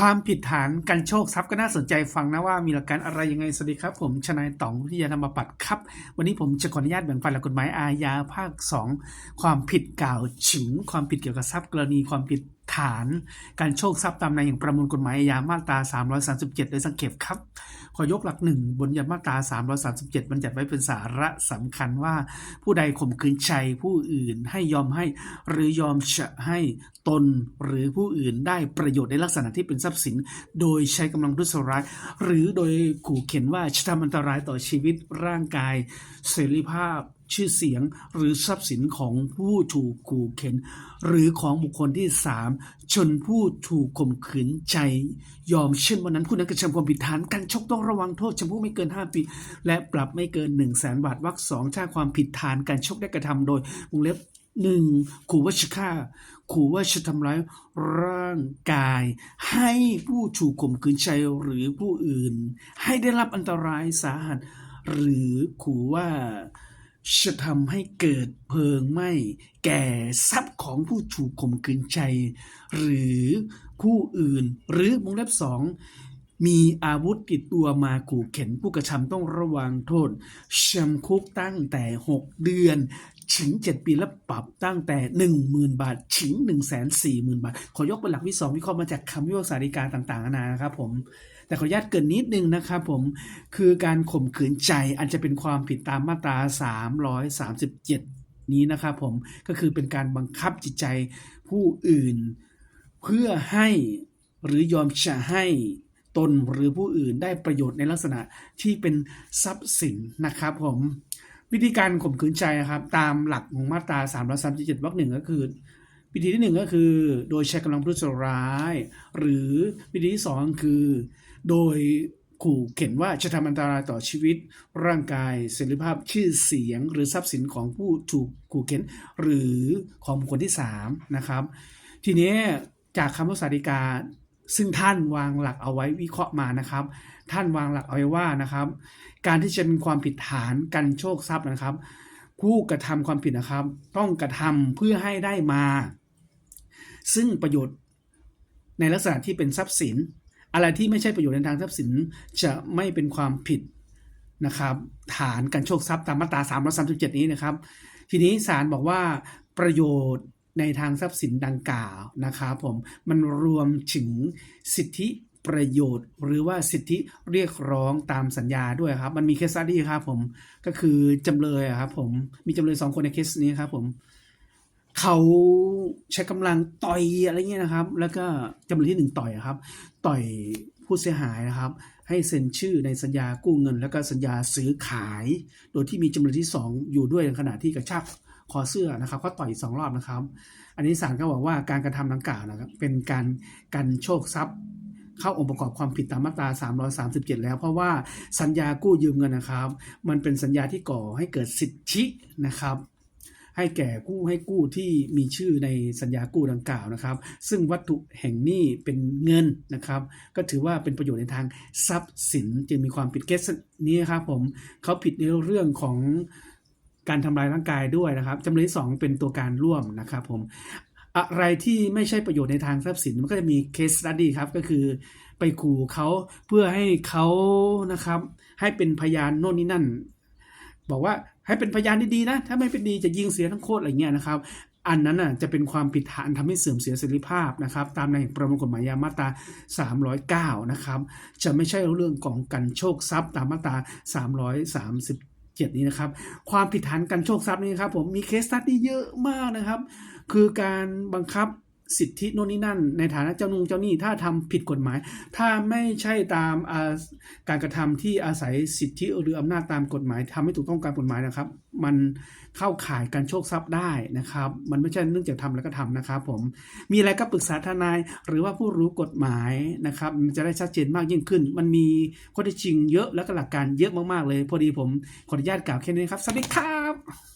ความผิดฐานการโชคทรัพย์ก็น่าสนใจฟังนะว่ามีหลักการอะไรยังไง สวัสดีครับ ผมชนายต๋องวิทยาธรรมปัตครับ วันนี้ผมจะขออนุญาตแบ่งปันหลักกฎหมายอาญาภาค 2 ความผิดกล่าวฉิง ความผิดเกี่ยวกับทรัพย์กรณีความผิด ฐานการโชคทรัพย์ตามในอย่างประมวลกฎหมายอาญามาตรา 337 โดยสังเกตครับ ขอยกหลักหนึ่งบนยันมาตรา 337 บัญญัติไว้เป็นสาระสำคัญว่า ผู้ใดข่มขืนใจผู้อื่นให้ยอมให้ หรือยอมจะให้ตนหรือผู้อื่นได้ประโยชน์ในลักษณะที่เป็นทรัพย์สิน โดยใช้กำลังรุษร้าย หรือโดยขู่เข็นว่าจะทำอันตรายต่อชีวิตร่างกายเสรีภาพ ชื่อเสียงหรือทรัพย์สินของผู้ถูกขู่เข็น หรือของบุคคลที่สามจนผู้ถูกข่มขืนใจ ยอมเช่นวันนั้นผู้นั้นกระทำความผิดฐานการชกต้องระวังโทษจำคุกไม่เกิน 5 ปี และปรับไม่เกิน 1 0 0 0 0แสนบาทวรรคสองถ้าความผิดฐานการชกได้กระทำโดย วงเล็บหนึ่งขู่ว่าจะฆ่าขู่ว่าจะทำร้ายร่างกาย ให้ผู้ถูกข่มขืนใจหรือผู้อื่น ให้ได้รับอันตรายสาหัส หรือขู่ว่า จะทำให้เกิดเพลิงไหม้แก่ทรัพย์ของผู้ถูกข่มขืนใจ หรือผู้อื่น หรือวงเล็บสองมีอาวุธติดตัวมาขู่เข็นผู้กระทำต้องระวังโทษจำคุกตั้งแต่ 6 เดือน ถึง7 ปีและปรับตั้งแต่ 10,000 บาทถึง140,000 บาท ขอยกเป็นหลักวิสองวิเคราะห์มาจากคำวิพากษาฎีกาต่างๆนานานะครับผมแต่ขออนุญาตเกินนิดนึงนะครับผมคือการข่มขืนใจอันจะเป็นความผิดตามมาตรา 337 นี้นะครับผมก็คือเป็นการบังคับจิตใจผู้อื่น เพื่อให้หรือยอมจะให้ตนหรือผู้อื่นได้ประโยชน์ในลักษณะที่เป็นทรัพย์สินนะครับผม วิธีการข่มขืนใจนะครับ ตามหลักของมาตรา337วรรคหนึ่งก็คือวิธีที่หนึ่งก็คือ โดยใช้กำลังประทุษร้าย หรือวิธีที่สองคือ โดยขู่เข็นว่าจะทำอันตรายต่อชีวิต ร่างกายเสรีภาพชื่อเสียง หรือทรัพย์สินของผู้ถูกขู่เข็น หรือของบุคคลที่สามนะครับ ทีนี้จากคำพิพากษาฎีกา ซึ่งท่านวางหลักเอาไว้วิเคราะห์มานะครับ ท่านวางหลักเอาไว้ว่านะครับ การที่จะเป็นความผิดฐานกันโชคทรัพย์นะครับ ผู้กระทำความผิดนะครับ ต้องกระทำเพื่อให้ได้มา ซึ่งประโยชน์ในลักษณะที่เป็นทรัพย์สิน อะไรที่ไม่ใช่ประโยชน์ในทางทรัพย์สินจะไม่เป็นความผิดนะครับ ฐานการโชคทรัพย์ตามมาตรา337 นี้นะครับ ทีนี้ศาลบอกว่าประโยชน์ ในทางทรัพย์สินดังกล่าวนะครับผมมันรวมถึงสิทธิประโยชน์ หรือว่าสิทธิเรียกร้องตามสัญญาด้วยครับ มันมีเคสดี้ครับผมก็คือจำเลยครับผมมีจำเลยสองคนในเคสนี้ครับผมเขาใช้กำลังต่อยอะไรเงี้ยนะครับ แล้วก็จำเลยที่หนึ่งต่อยครับ ต่อยผู้เสียหายนะครับ ให้เซ็นชื่อในสัญญากู้เงิน แล้วก็สัญญาซื้อขาย โดยที่มีจำเลยที่สองอยู่ด้วยในขณะที่กระชาก คอเสื้อนะครับเขาต่อยสองรอบนะครับ อันนี้ศาลก็บอกว่าการกระทำดังกล่าวนะครับเป็นการกันโชคทรัพย์ เข้าองค์ประกอบความผิดตามมาตรา 337 แล้ว เพราะว่าสัญญากู้ยืมเงินนะครับ มันเป็นสัญญาที่ก่อให้เกิดสิทธินะครับให้แก่กู้ให้กู้ที่มีชื่อในสัญญากู้ดังกล่าวนะครับ ซึ่งวัตถุแห่งนี้เป็นเงินนะครับ ก็ถือว่าเป็นประโยชน์ในทางทรัพย์สินจึงมีความผิดเคสนี้ครับผมเขาผิดในเรื่องของ การทำลายร่างกายด้วยนะครับจำเลยที่สองเป็นตัวการร่วมนะครับผมอะไรที่ไม่ใช่ประโยชน์ในทางทรัพย์สินมันก็จะมี case study ครับก็คือไปขู่เขาเพื่อให้เขานะครับ ให้เป็นพยานโน่นนี่นั่น บอกว่าให้เป็นพยานดีๆนะ ถ้าไม่เป็นดีจะยิงเสียทั้งโคตรอะไรเงี้ยนะครับ อันนั้นน่ะจะเป็นความผิดฐานทำให้เสื่อมเสียเสรีภาพนะครับ ตามในประมวลกฎหมายยามาตรา309 นะครับ จะไม่ใช่เรื่องของการโชคทรัพย์ตามมาตรา 7 นี้นะครับ ความผิดฐานการโชคทรัพย์นี่ครับผมมีเคสตัดนี่เยอะมากนะครับ คือการบังคับ สิทธิโน่นนี่นั่น ในฐานะเจ้านุงเจ้าหนี้ถ้าทำผิดกฎหมาย ถ้าไม่ใช่ตามาการกระทำที่อาศัยสิทธิหรืออำนาจตามกฎหมายทำให้ถูกต้องตามกฎหมายนะครับ มันเข้าข่ายการโชคทรัพย์ได้นะครับ มันไม่ใช่เนื่องจากทำแล้วก็ทำนะครับผมมีอะไรก็ปรึกษาทนายหรือว่าผู้รู้กฎหมายนะครับมันจะได้ชัดเจนมากยิ่งขึ้น มันมีข้อเท็จจริงเยอะแล้วก็หลักการเยอะมากๆเลย พอดีผมขออนุญาตกล่าวแค่นี้ครับสวัสดีครับ